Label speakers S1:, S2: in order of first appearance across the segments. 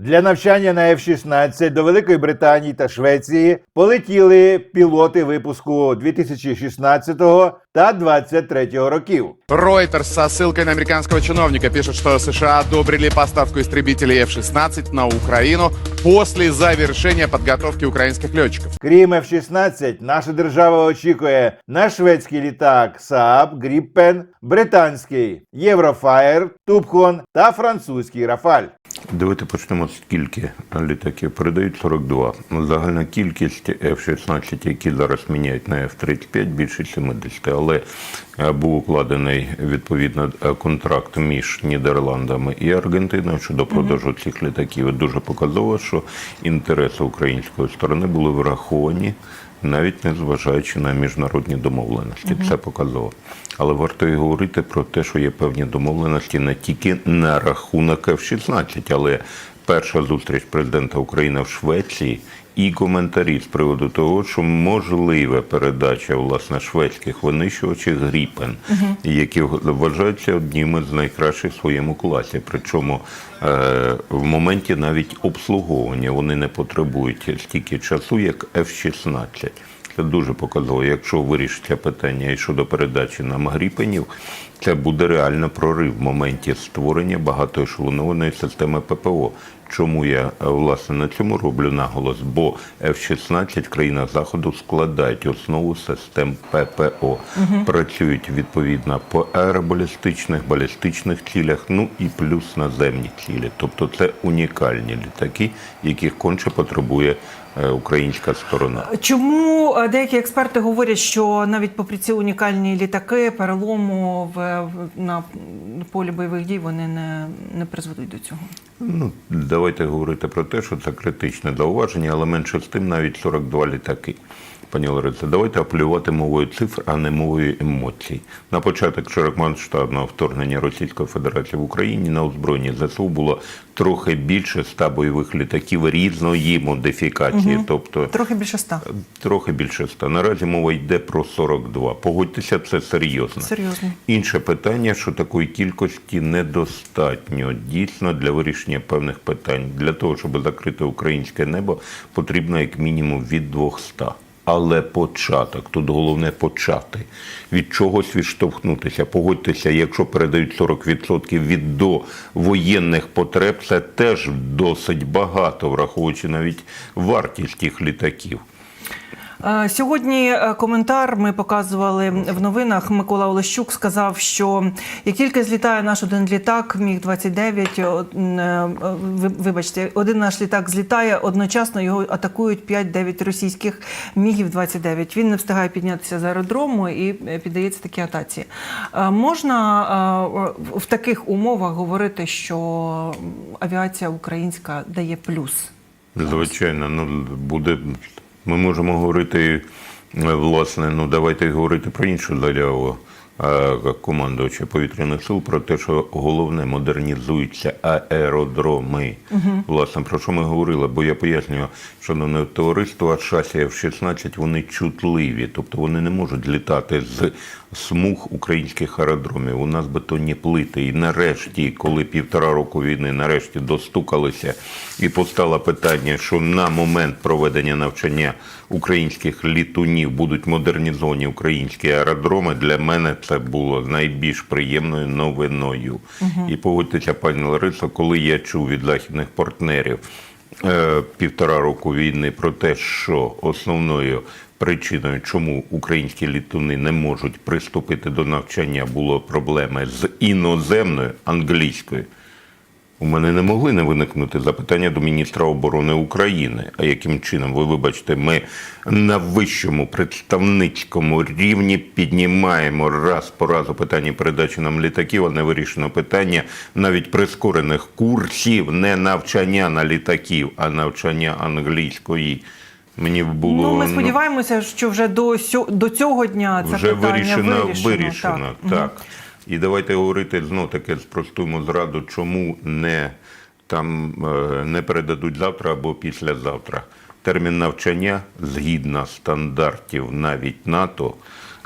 S1: Для навчання на F-16 до Великої Британії та Швеції полетіли пілоти випуску 2016 та 2023 років.
S2: Reuters со ссылкой на американского чиновника пишет, что США одобрили поставку истребителей F-16 на Украину после завершения подготовки украинских летчиков.
S1: Крім F-16, наша держава очікує на шведський літак Saab Gripen, британський Єврофаєр, Тупхон та французький Рафаль.
S3: Давайте почнемо скільки літаків передають 42. Ну, Загальна кількість F-16, які зараз міняють на F-35, більше 70. Але е, був укладений відповідно е, контракт між Нідерландами і Аргентиною щодо продажу цих літаків. Дуже показово, що інтереси української сторони були враховані. Навіть не зважаючи на міжнародні домовленості, це показово. Але варто і говорити про те, що є певні домовленості не тільки на рахунок F-16, але перша зустріч президента України в Швеції і коментарі з приводу того, що можлива передача власне шведських винищувачів Гріпен, які вважаються одніми з найкращих в своєму класі. Причому е, в моменті навіть обслуговування вони не потребують стільки часу, як F-16. Це дуже показово. Якщо вирішиться питання і щодо передачі нам гріпенів, це буде реально прорив в моменті створення багатоешелонованої системи ППО. Чому я е, власне на цьому роблю наголос? Бо F-16 країна заходу складають основу систем ППО, працюють відповідно по аеробалістичних, балістичних цілях, ну і плюс наземні цілі. Тобто це унікальні літаки, яких конче потребує українська сторона.
S4: Чому е, деякі експерти говорять, що навіть попри ці унікальні літаки, перелому в, в- на полі бойових дій вони не, не призведуть до цього?
S3: Ну, давайте говорити про те, що це критичне зауваження, але менше з тим навіть 42 літаки. Пані Лариса, давайте апелювати мовою цифр, а не мовою емоцій. На початок широкомасштабного вторгнення Російської Федерації в Україні на озброєнні ЗСУ було трохи більше ста бойових літаків різної модифікації, тобто
S4: Трохи більше ста.
S3: трохи більше ста. Наразі мова йде про 42. Погодьтеся, це серйозно.
S4: Серйозно.
S3: Інше питання, що такої кількості недостатньо дійсно для вирішення певних питань. Для того, щоб закрити українське небо, потрібно як мінімум від 200. Але початок, тут головне почати. Від чогось відштовхнутися. Погодьтеся, якщо передають 40% від довоєнних потреб, це теж досить багато, враховуючи навіть вартість тих літаків.
S4: Е, Сьогодні е, коментар ми показували в новинах. Микола Олещук сказав, що як тільки злітає наш один літак, міг 29 е, вибачте, один наш літак злітає, одночасно його атакують 5-9 російських мігів 29. Він не встигає піднятися з аеродрому і піддається такій атаці. Можна в таких умовах говорити, що авіація українська дає плюс?
S3: Звичайно, ну буде. Ми можемо говорити, е, власне, ну давайте говорити про іншу заяву командувача повітряних сил про те, що головне модернізуються аеродроми. Власне, про що ми говорили? Бо я пояснюю, шановне товариство, шасі F-16 вони чутливі, тобто вони не можуть літати з смуг українських аеродромів. У нас бетонні плити. І нарешті, коли півтора року війни нарешті достукалися і постало питання, що на момент проведення навчання українських літунів будуть модернізовані українські аеродроми, для мене це було найбільш приємною новиною. І погодьтеся, пані Ларисо, коли я чув від західних партнерів е, півтора року війни про те, що основною причиною, чому українські літуни не можуть приступити до навчання, було проблеми з іноземною англійською. У мене не могли не виникнути запитання до міністра оборони України. А яким чином, ви вибачте, ми на вищому представницькому рівні піднімаємо раз по разу питання передачі нам літаків, а не вирішено питання навіть прискорених курсів, не навчання на літаків, а навчання англійської. Мені було
S4: Ну, ми
S3: ну,
S4: сподіваємося, що вже до сьо- до цього дня це
S3: вже
S4: питання
S3: вирішено,
S4: вирішено.
S3: вирішено так. І давайте говорити знов таки спростуємо зраду, чому не там е, не передадуть завтра або післязавтра. Термін навчання згідно стандартів навіть НАТО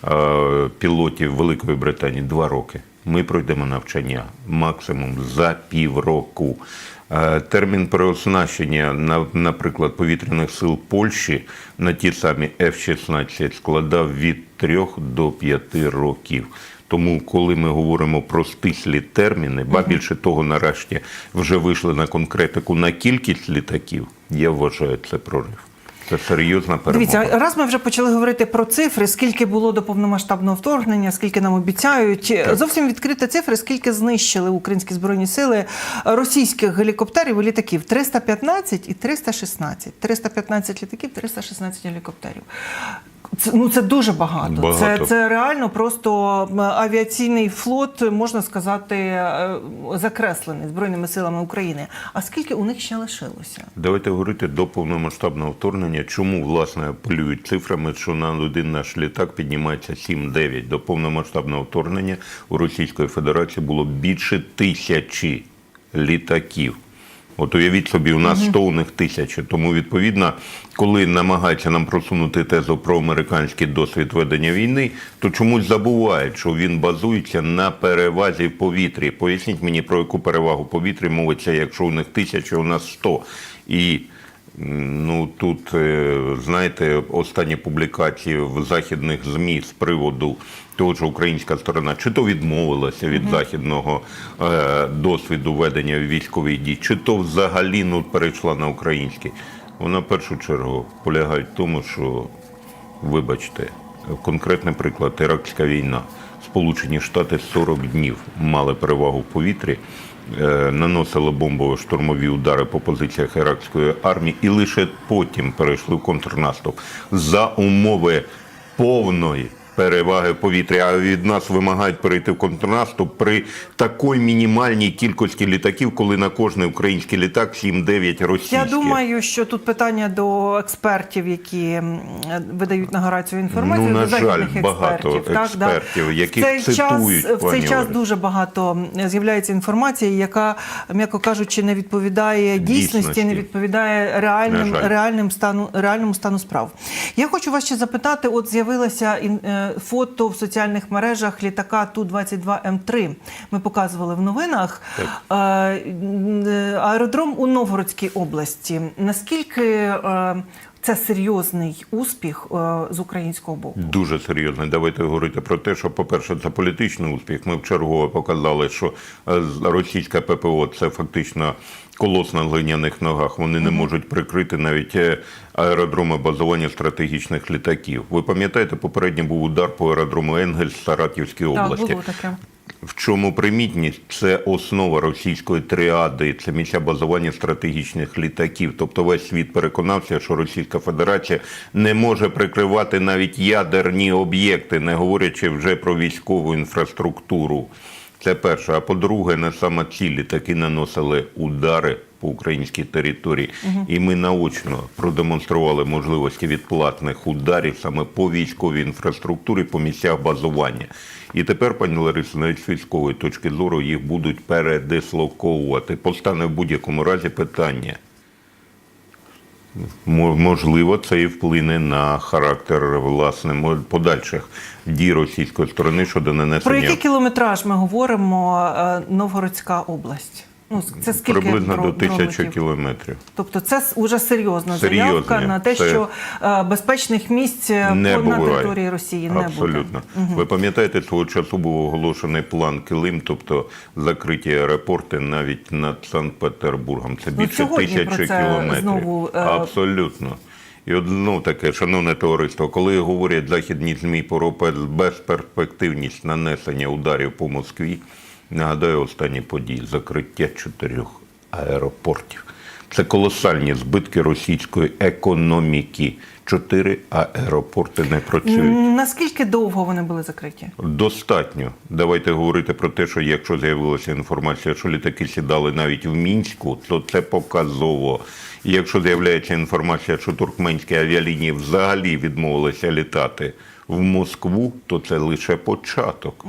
S3: е, пілотів Великої Британії два роки. Ми пройдемо навчання максимум за півроку. Е, Термін переоснащення, наприклад, повітряних сил Польщі на ті самі F-16 складав від 3 до 5 років. Тому, коли ми говоримо про стислі терміни, ба більше того, нарешті вже вийшли на конкретику на кількість літаків, я вважаю це прорив. Це серйозна перемога.
S4: Дивіться, раз ми вже почали говорити про цифри, скільки було до повномасштабного вторгнення, скільки нам обіцяють. Зовсім відкриті цифри, скільки знищили українські збройні сили російських гелікоптерів і літаків 315 і 316. 315 літаків, 316 гелікоптерів. Це, ну, це дуже багато.
S3: Багато.
S4: Це, це реально просто авіаційний флот, можна сказати, е, закреслений Збройними силами України. А скільки у них ще лишилося?
S3: Давайте говорити до повномасштабного вторгнення. Чому власне апелюють цифрами, що на один наш літак піднімається 7-9. До повномасштабного вторгнення у Російської Федерації було більше тисячі літаків. От уявіть собі, у нас 100, у них тисячі. Тому відповідно, коли намагаються нам просунути тезу про американський досвід ведення війни, то чомусь забувають, що він базується на перевазі в повітрі. Поясніть мені про яку перевагу повітрі мовиться, якщо у них тисяча, у нас 100. І ну тут е, знаєте, останні публікації в західних змі з приводу того, що українська сторона чи то відмовилася від західного е, досвіду ведення військових дій, чи то взагалі ну перейшла на український. Вона в першу чергу полягає в тому, що Вибачте, конкретний приклад Іракська війна. Сполучені Штати 40 днів мали перевагу в повітрі, наносили бомбово-штурмові удари по позиціях іракської армії і лише потім перейшли в контрнаступ. За умови повної переваги в повітрі. А від нас вимагають перейти в контрнаступ при такій мінімальній кількості літаків, коли на кожний український літак 7-9 російських.
S4: Я думаю, що тут питання до експертів, які видають на гора цю інформацію.
S3: Ну, на жаль, багато
S4: експертів, Так,
S3: експертів, яких
S4: в цей
S3: цитують,
S4: час, в цей час дуже багато з'являється інформації, яка, м'яко кажучи, не відповідає дійсності,
S3: Дійсності.
S4: не відповідає реальним, реальним стану реальному стану справ. Я хочу вас ще запитати: от з'явилося ін- е, фото в соціальних мережах літака Ту 22 М3. Ми показували в новинах. так. е, Аеродром у Новгородській області. Наскільки е, це серйозний успіх е, з українського боку?
S3: Дуже серйозно. Давайте говорити про те, що, по-перше, це політичний успіх. Ми вчергове показали, що е, російська ППО це фактично колос на глиняних ногах. Вони не можуть прикрити навіть е, аеродроми базування стратегічних літаків. Ви пам'ятаєте, попередньо був удар по аеродрому Енгельс в Саратівській
S4: Так,
S3: області.
S4: було таке.
S3: В чому примітність? Це основа російської тріади, це місця базування стратегічних літаків. Тобто весь світ переконався, що Російська Федерація не може прикривати навіть ядерні об'єкти, не говорячи вже про військову інфраструктуру. Це перше. А по-друге, не саме ці літаки наносили удари по українській території. І ми наочно продемонстрували можливості відплатних ударів саме по військовій інфраструктурі, по місцях базування. І тепер, пані Ларисо, навіть з військової точки зору їх будуть передислоковувати. Постане в будь-якому разі питання. Можливо, це і вплине на характер власне подальших дій російської сторони щодо нанесення
S4: Про який кілометраж ми говоримо е, Новгородська область? Ну, це скільки
S3: приблизно до тисячі кілометрів.
S4: Тобто це уже серйозна
S3: Серйозне.
S4: заявка на те,
S3: Це-
S4: що е, безпечних місць е,
S3: не
S4: на
S3: буває.
S4: території Росії не
S3: Абсолютно.
S4: буде.
S3: Ви пам'ятаєте, свого часу був оголошений план Килим, тобто закриті аеропорти навіть над Санкт-Петербургом. Це
S4: Ну,
S3: більше
S4: сьогодні
S3: тисячі кілометрів.
S4: знову, е,
S3: Абсолютно. І от, ну, таке, шановне товариство, коли говорять західні ЗМІ про безперспективність нанесення ударів по Москві, нагадаю останні події закриття чотирьох аеропортів. Це колосальні збитки російської економіки. Чотири аеропорти не працюють.
S4: Наскільки довго вони були закриті?
S3: Достатньо. Давайте говорити про те, що якщо з'явилася інформація, що літаки сідали навіть в мінську, то це показово. І якщо з'являється інформація, що туркменські авіалінії взагалі відмовилися літати в Москву, то це лише початок.